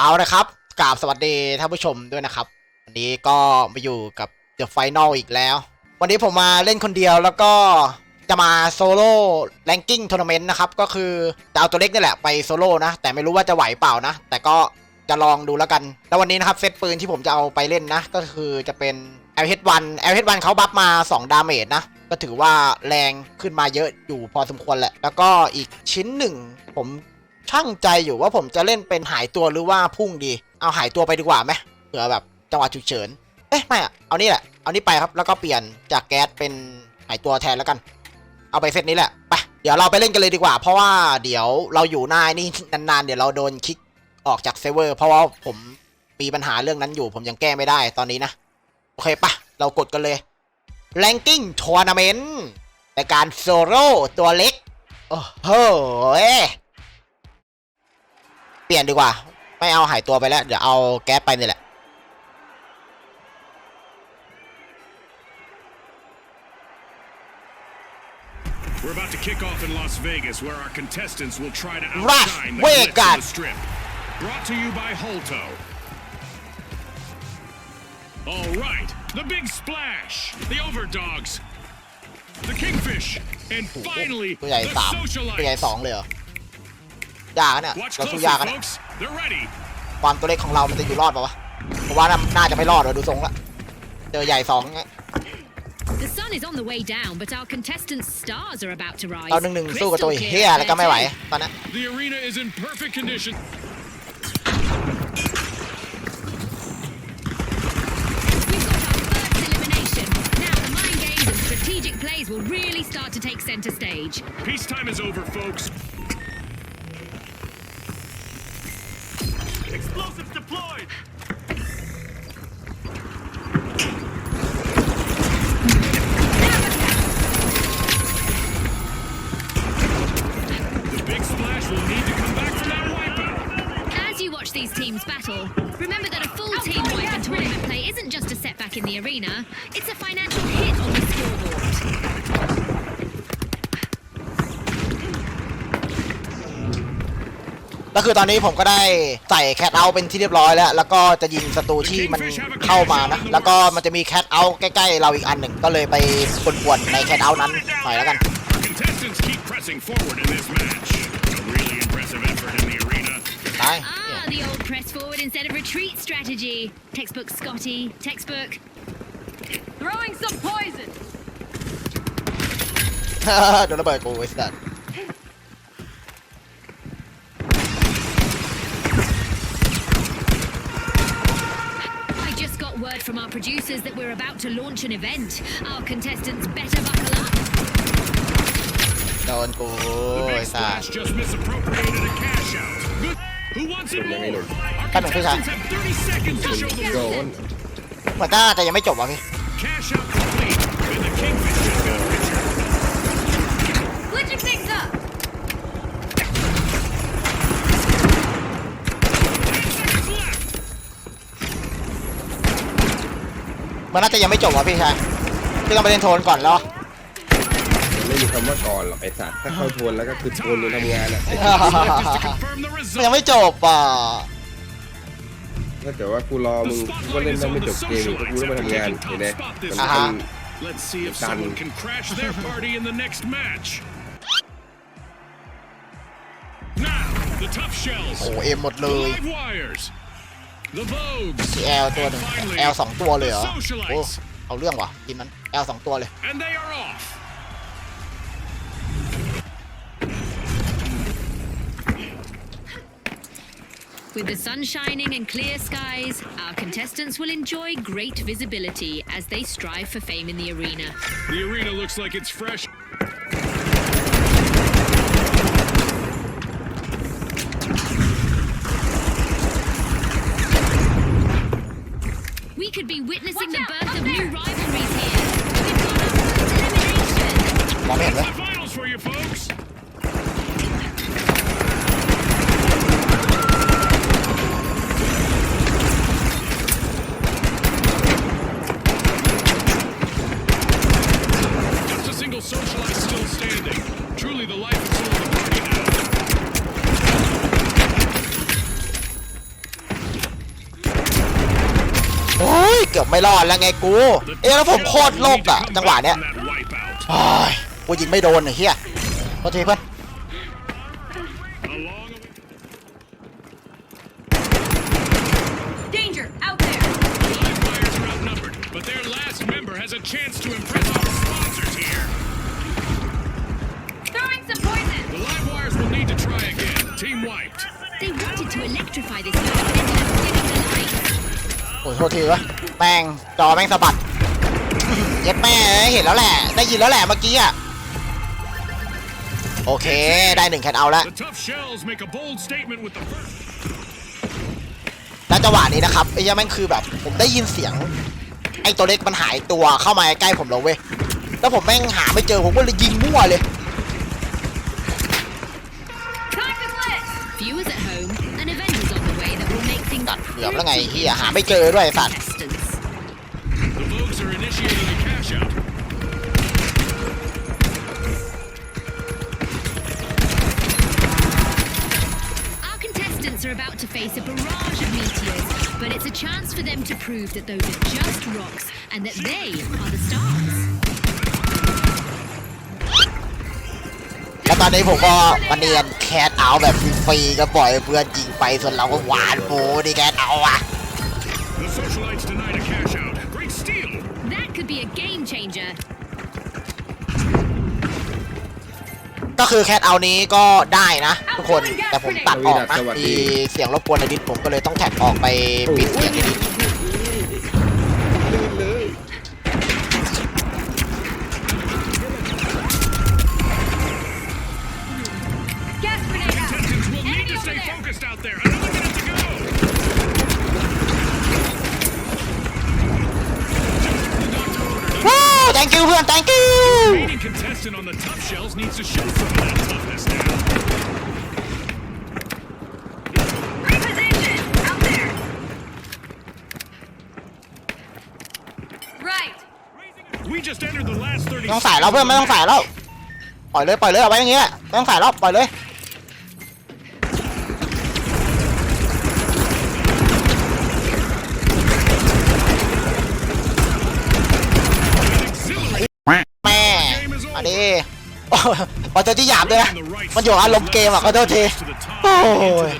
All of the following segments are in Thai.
เอาละครับกราบสวัสดีท่านผู้ชมด้วยนะครับ วันนี้ก็มาอยู่กับ The Final อีกแล้ว วันนี้ผมมาเล่นคนเดียวแล้วก็จะมาโซโล่แรงกิ้งทัวร์นาเมนต์นะครับ ก็คือจะเอาตัวเล็กนี่แหละไปโซโล่นะ แต่ไม่รู้ว่าจะไหวเปล่านะ แต่ก็จะลองดูแล้วกัน แล้ววันนี้นะครับเซตปืนที่ผมจะเอาไปเล่นนะ ก็คือจะเป็น LH1 LH1 เขาบัฟมา 2 ดาเมจนะ ก็ถือว่าแรงขึ้นมาเยอะอยู่พอสมควรแหละ แล้วก็อีกชิ้นหนึ่งผม ช่างใจอยู่ว่าผมจะเล่นเป็นหายตัวหรือว่าพุ่งดี เอาหายตัวไปดีกว่าไหมเผื่อแบบจังหวะฉุกเฉิน เอ๊ะไม่อะเอานี่แหละ เอานี่ไปครับ แล้วก็เปลี่ยนจากแก๊สเป็นหายตัวแทนแล้วกัน เอาไปเซตนี้แหละ ไป เดี๋ยวเราไปเล่นกันเลยดีกว่า เพราะว่าเดี๋ยวเราอยู่หน้านี่นานๆ เดี๋ยวเราโดนคิกออกจากเซิร์ฟเวอร์ เพราะว่าผมมีปัญหาเรื่องนั้นอยู่ ผมยังแก้ไม่ได้ตอนนี้นะ โอเคปะเรากดกันเลย Ranking Tournament ในการโซโล่ตัวเล็ก โอ้โห เปลี่ยนดีกว่า ไม่เอาหายตัวไปแล้ว เดี๋ยวเอาแก๊สไปนี่แหละ We're about to kick off in Las Vegas, where our contestants will try to Las outshine the glitz Vegas. of the strip. Brought to you by Holto. All right, the big splash, the overdogs, the kingfish, and finally ตัวใหญ่ the ส ยเหรอยากอะเนี่ย Watch เราสู้ closely, ยากอะเนี่ย folks. They're ready. ความตัวเล็กของเรามันจะอยู่รอดปะวะเพราะว่าน่าจะไม่รอดเลยดูทรงละเจอใหญ่สองไง The sun is on the way down, but our contestants' stars are about to rise. เราหนึ่งหนึ่งสู้กับตัว Crystal เฮีย clear แล้วก็ไม่ไหว there ตอนนั้น The arena is in perfect condition. too. We've got our Explosives deployed. The big splash will need to come back from that wipeout. As you watch these teams battle, remember that a full team wipe in tournament play isn't just a setback in the arena, it's a financial hit on the scoreboard. แล้วคือตอนนี้ผมก็ได้ใส่แคทเอาเป็นที่เรียบร้อยแล้ว แล้วก็จะยิงศัตรูที่มันเข้ามานะ แล้วก็มันจะมีแคทเอาใกล้ๆเราอีกอันหนึ่งก็เลยไปป่วนๆในแคทเอานั้นหน่อยแล้วกัน Contestants keep pressing forward in this match. A really impressive effort in the arena. ตาย Ah, the old press forward instead of retreat strategy. Textbook Scotty, textbook. Throwing some poison. โดนระเบิดกูไอ้สัส I word from our producers that we're about to launch an event. Our contestants better buckle up. โดนกู The ไอ้ big สัส splash just misappropriated a cash out. Good. Who wants it more? Our Come on, please, contestants have 30 seconds to show the โด world. น เหมือนน่าจะยังไม่จบว่ะพี่ Cash out complete. And the kingfish just got richer. Glitching things up. มันน่าจะยังไม่จบว่ะพี่ชายพี่ต้องไปเล่นโทนก่อนแล้วไม่มีคำว่าก่อนหรอกไอ้สัตว์ถ้าเข้าทวนแล้วก็คือทวนหรือทำงานอะ Left is to confirm the มันยัง result. ไม่จบอะถ้าเกิดว่ากูรอมึ The งกูก็ spotlight เล่น is ได้ on ไม่ the จบเกมอีกกู socialites ต้องมา after ทำงาน taking เห็นไหม top spot this มัน Uh-huh. เป็น Let's see if Done. someone can crash their party in the next match. Now, the tough shells. โอ้เอ็มหมดเล The ย มีแอลตัวหนึ่ง And finally, แอลสองตัวเลยเหรอ the โอ้ socialites. เอาเรื่องว่ะทีมนั้นแอลสองตัวเลย And they are off. With the sun shining and clear skies, our contestants will enjoy great visibility as they strive for fame in the arena. The arena looks like it's fresh. could be witnessing the birth เกือบไม่รอดแล้วไงกู เอ๊ะแล้วผมโคตรโลกอะจังหวะเนี้ยโอ้ยกูยิงไม่โดนไอ้เฮียโทษทีเพื่อน โอ้ยโทษทีวะแม่งจอแม่งสะบัดเย็ดแม่เอ้ยเห็นแล้วแหละ ได้ยินแล้วแหละเมื่อกี้อะโอเค ได้หนึ่งแคทเอาท์แล้ว The tough shells make a bold statement with the first. แล้วจังหวะนี้นะครับไอ้เหี้ยังแม่งคือแบบ ผมได้ยินเสียง ไอ้ตัวเล็กมันหายตัวเข้ามาใกล้ผมแล้วเว้ยแล้วผมแม่งหาไม่เจอผมก็เลยยิงมั่วเลย เหลือบแล้วไงเฮียหาไม่เจอด้วยสัตว์ contestants. The Vogues are initiating a cash out. ล้วตอนนี้ผมก็มาเนียนแคทเอาท์แบบฟรีๆก็ปล่อยให้เพื่อนยิงไปส่วนเราก็หวานโูนี่แคทเอาท์อะ The socialites denied a cash out. Great steal. That could be a game changer. ก็คือแคทเอาท์นี้ก็ได้นะ ทุกคนแต่ผมตัดออกนะสวัสดีมีเสียงรบกวนในดิสผมก็เลยต้องแท็กออกไปปิดเสียงในดิส needs to show some of that toughness now. Reposition! Out there! Right! We just entered the last 30ไม่ต้องใส่แล้วเพื่อนไม่ต้องใส่แล้วปล่อยเลยปล่อยเลยเอาไว้อย่างเงี้ยไม่ต้องใส่แล้วปล่อยเลย Auxiliary แม่ อันนี้ขอโทษที่หยาบด้วยนะ มันอยู่อารมณ์เกมอะขอโทษที โอ้ย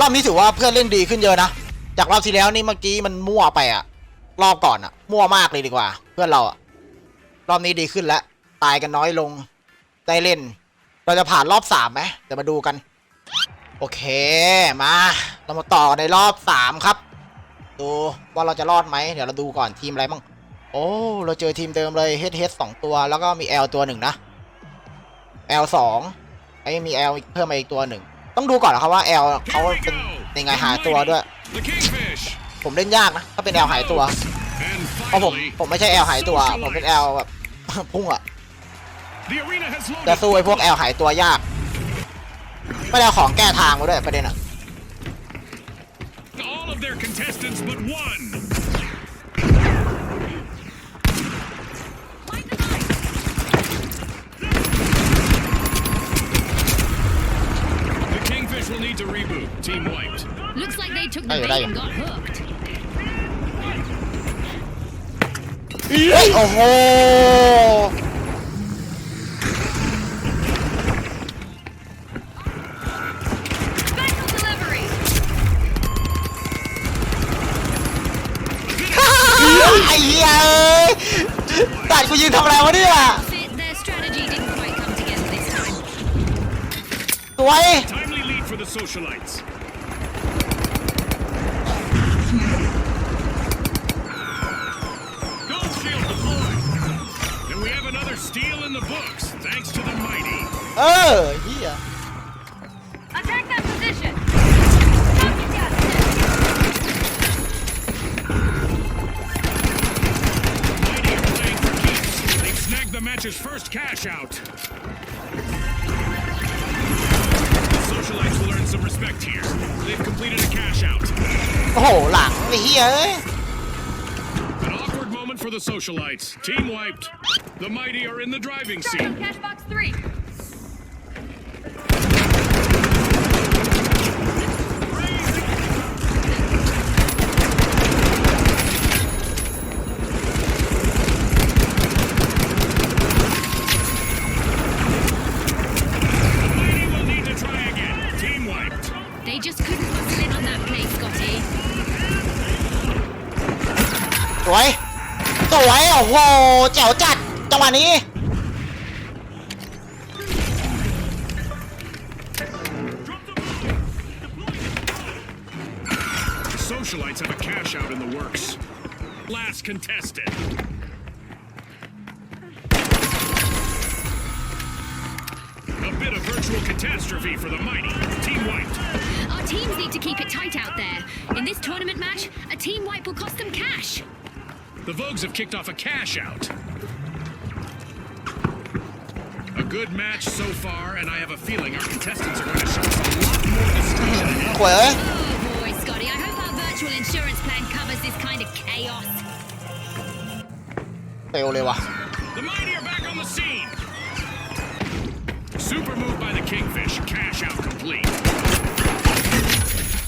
รอบนี้ถือว่าเพื่อนเล่นดีขึ้นเยอะนะ จากรอบที่แล้วนี่เมื่อกี้มันมั่วไปอะรอบก่อนอะมั่วมากเลยดีกว่า เพื่อนเราอะรอบนี้ดีขึ้นแล้ว ตายกันน้อยลง ได้เล่น เราจะผ่านรอบสามไหมเดี๋ยวมาดูกัน โอเค มา เรามาต่อในรอบสามครับ ดูว่าเราจะรอดไหม เดี๋ยวเราดูก่อนทีมอะไรบ้าง โอ้เราเจอทีมเดิมเลย H H สองตัวแล้วก็มี L ตัวหนึ่งนะ L สองไอ้มี L เพิ่มมาอีกตัวหนึ่งต้องดูก่อนนะครับว่า L เขาเป็นยังไงหาตัวด้วย ผมเล่นยากนะถ้าเป็น L หายตัวเพราะผมผมไม่ใช่ L หายตัว ผมเป็น L แบบพุ่งอะจะสู้ไอ้พวก L หายตัวยากไม่ได้เอาของแก้ทางมาด้วยประเด็นอะ kingfish will need to reboot. Team wiped. Looks like they took the Ayo, bait ayo. and got hooked. เฮ้ยโอ้โห Special delivery! ไอ้เหี้ยเอ้ยตัดกูยืนทำอะไรวะเนี่ย Fit, their strategy didn't quite come together this time. สวย socialites. Gold shield deployed. And we have another steal in the books, thanks to the mighty. Oh, เอ หลังไอ้เหี้ยเอ้ย An awkward moment for the socialites. Team wiped. The mighty are in the driving seat. Starting cash box three! อ้โหแจ๋วจัด จังหวะนี้ Socialites have a cash out in the works. Last contestant. The Vogues have kicked off a cash out. A good match so far, and I have a feeling our contestants are going to show us a lot more discretion. Mm, okay. Eh? Oh boy, Scotty, I hope our virtual insurance plan covers this kind of chaos. The Mighty are back on the scene. Super move by the Kingfish. Cash out complete.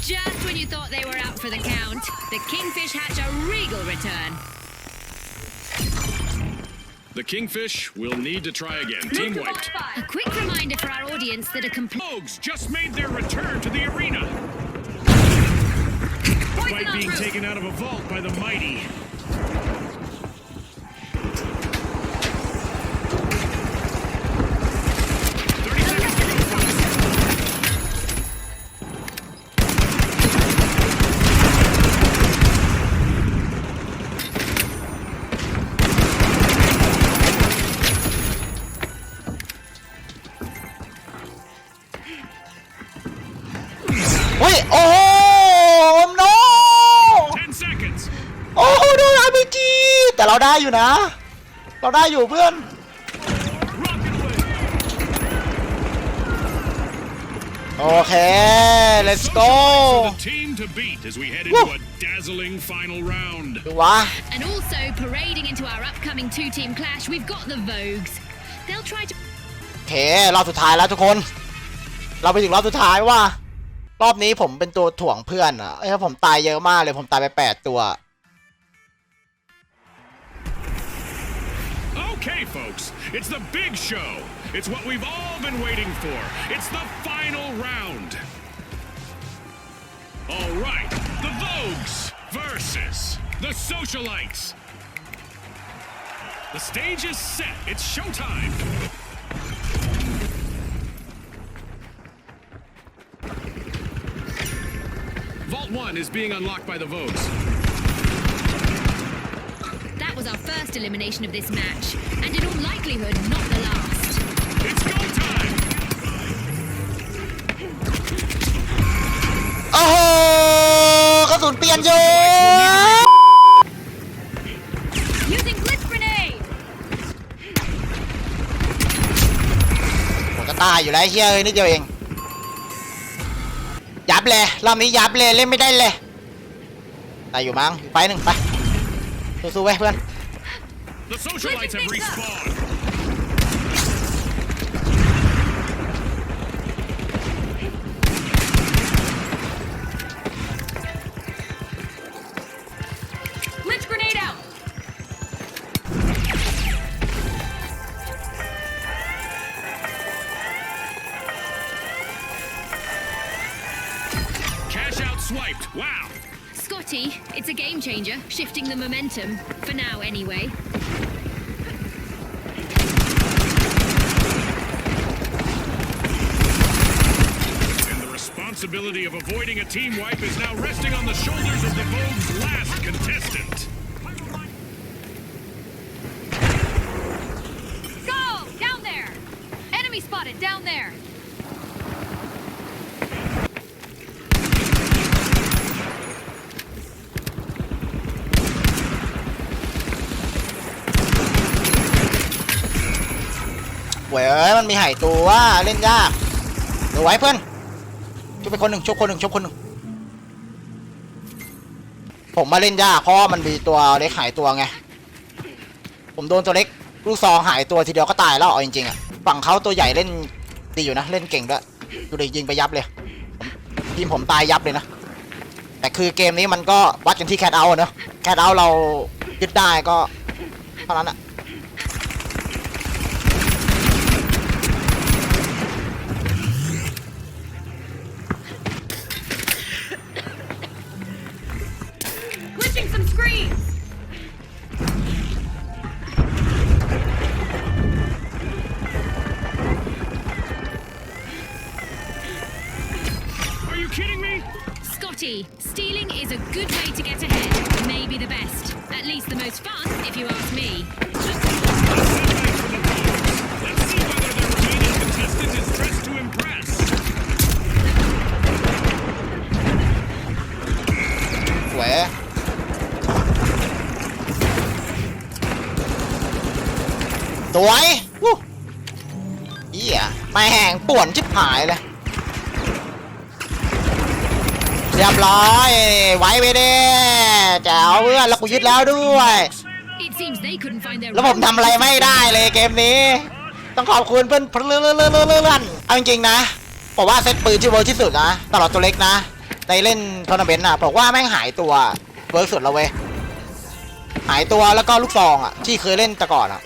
Just when you thought they were out for the count, the Kingfish hatch a regal return. The Kingfish will need to try again. Team Move to wiped. A quick reminder for our audience that a complete Vogues just made their return to the arena. Despite being roof. taken out of a vault by the mighty. อยู่นะ เราได้อยู่เพื่อน Rocket away. โอเค let's go Socialites are the team to beat as we head into Woo. a dazzling final round. ดูวะ And also parading into our upcoming two-team clash, we've got the Vogues. They'll try to โอเครอบสุดท้ายแล้วทุกคน เราไปถึงรอบสุดท้ายว่ารอบนี้ผมเป็นตัวถ่วงเพื่อนอะเอ้ยผมตายเยอะมากเลยผมตายไปแปดตัว Okay, folks, it's the big show. It's what we've all been waiting for. It's the final round. All right, the Vogues versus the Socialites. The stage is set. It's showtime. Vault 1 is being unlocked by the Vogues. That was our first elimination of this match, and in all likelihood, not the last. It's go time! โอ้โหกระสุนเปลี่ยนโย Using blitz grenade. ผมจะตายอยู่แล้วไอ้เฮียเอ้ยนิดเดียวเอง ยับเลยรอบนี้ยับเลยเล่นไม่ได้เลยตายอยู่มั้งไปหนึ่งไปสู้ๆไว้ยเพื่อน The Socialites have respawned. Blitz grenade out. Cash out swiped. Wow. Scotty, it's a game changer, shifting the momentum, for now anyway. And the responsibility of avoiding a team wipe is now resting on the shoulders of the Vogue's last contestant. Go! Down there! Enemy spotted down there! เว้ยมันมีหายตัวว่าเล่นยากเดี๋ยวไว้เพื่อนชุบไปคนหนึ่งชุบคนหนึ่งชุบคนหนึ่งผมมาเล่นยากเพราะมันมีตัวเล็กหายตัวไงผมโดนตัวเล็กลูกซองหายตัวทีเดียวก็ตายแล้วเอาจริงๆอะฝั่งเขาตัวใหญ่เล่นดีอยู่นะเล่นเก่งด้วยดูดิยิงไปยับเลยทีมผมตายยับเลยนะแต่คือเกมนี้มันก็วัดกันที่แคทเอาเนอะแคทเอาเรายึดได้ก็เท่านั้นอะ แห้งป่วนชิบหายเลย เรียบร้อย ไว้ไปเด้แจ๋วเพื่อนแล้วกูยึดแล้วด้วย It seems they couldn't find their แล้วผมทำอะไรไม่ได้เลยเกมนี้ ต้องขอบคุณเพื่อนเพื่อนเลื่อนเลื่อนเลื่อนเลื่อนเอาจริงๆนะ ผมว่าเซตปืนที่เวิร์กที่สุดนะตลอดตัวเล็กนะ ในเล่นทัวร์นาเมนต์อะบอกว่าแม่งหายตัวเวิร์กสุดแล้วเว้ยหายตัวแล้วก็ลูกซองอะที่เคยเล่นแต่ก่อนอะ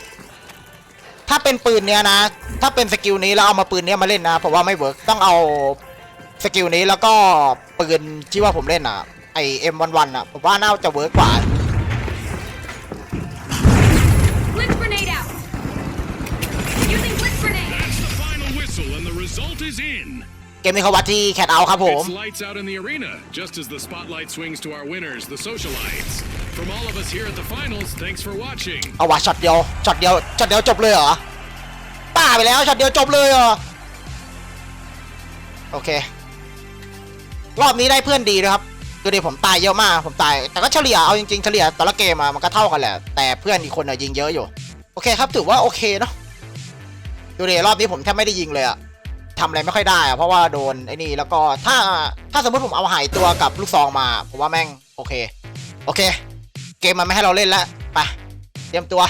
ถ้าเป็นปืนเนี้ยนะ ถ้าเป็นสกิลนี้แล้วเอามาปืนเนี้ยมาเล่นนะผมว่าไม่เวิร์กต้องเอาสกิลนี้แล้วก็ปืนที่ว่าผมเล่นอะไอเอ็มวันวันอะผมว่าน่าจะเวิร์กกว่า Blitz grenade out. Using blitz grenade. That's the final whistle, and the result is in. เกมนี้เขาวัดที่แคทเอาครับผม It's lights out in the arena, just as the spotlight swings to our winners, the socialites. From all of us here at the finals, thanks for watching. เอาว่ะช็อตเดียวช็อตเดียวช็อตเดียวจบเลยเหรอป้า ไปแล้วช็อตเดียวจบเลยเหรอโอเค รอบนี้ได้เพื่อนดีนะครับดูดิผมตายเยอะมากผมตายแต่ก็เฉลี่ยเอาจริงๆเฉลี่ยแต่ละเกมอะมันก็เท่ากันแหละแต่เพื่อนอีกคนอะยิงเยอะอยู่ โอเคครับถือว่าโอเคเนาะดูดิรอบนี้ผมแทบไม่ได้ยิงเลยอะทำอะไรไม่ค่อยได้อะเพราะว่าโดนไอ้นี่แล้วก็ถ้าถ้าสมมติผมเอาหายตัวกับลูกซองมาผมว่าแม่งโอเค โอเค เกมมันไม่ให้เราเล่นแล้วไปเตรียมตัว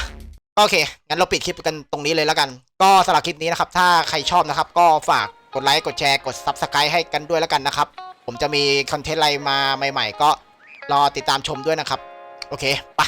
โอเค งั้นเราปิดคลิปกันตรงนี้เลยแล้วกัน ก็สำหรับคลิปนี้นะครับ ถ้าใครชอบนะครับ ก็ฝากกดไลค์ กดแชร์ กด Subscribe ให้กันด้วยแล้วกันนะครับ ผมจะมีคอนเทนต์อะไรมาใหม่ ๆ ก็รอติดตามชมด้วยนะครับ โอเคไปะ